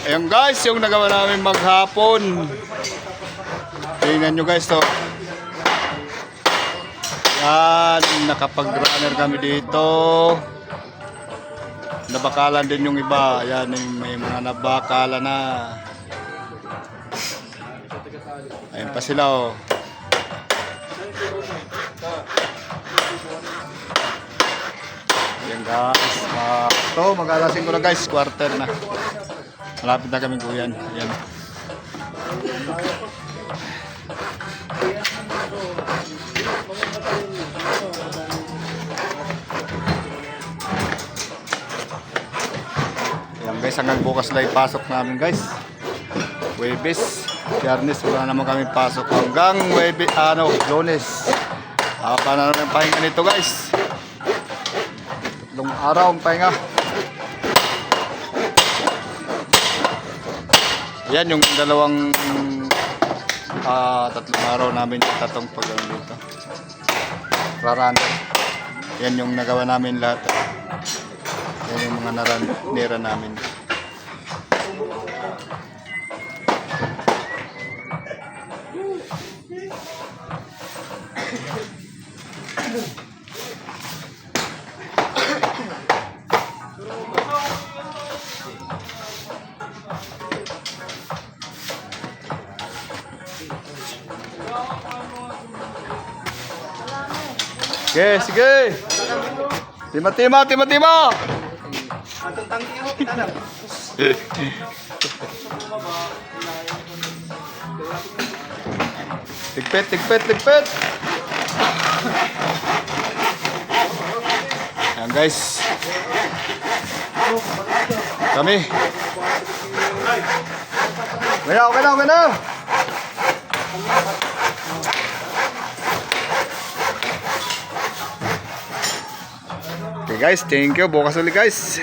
Ayan guys, yung nagawa namin maghapon. Tingnan nyo guys to. Yan, nakapag-runner kami dito. Nabakalan din yung iba. Yung may mga nabakala na. Ayan pa sila oh. Ayan guys. Uh, to, mag-alasin ko na guys. Quarter na. Malapit na kami kuyan. Ayan. Ayan guys, hanggang bukas lang pasok namin guys. Webes, Yarnes, wala naman kami pasok hanggang Webe, ano, Lunes. Ah, paano naman pahinga nito guys? Tatlong araw ang pahinga. Yan yung dalawang ah, tatlong araw namin yung tatong pagano dito. Raranda. Yan yung nagawa namin lahat. Yan yung mga nira namin. Sige, sige. Tima, tima, tima, tima. Tigpit, tigpit, tigpit. Ayan guys. Kami. Okay na, okay na, okay na. Guys, thank you. Bukas ulit guys.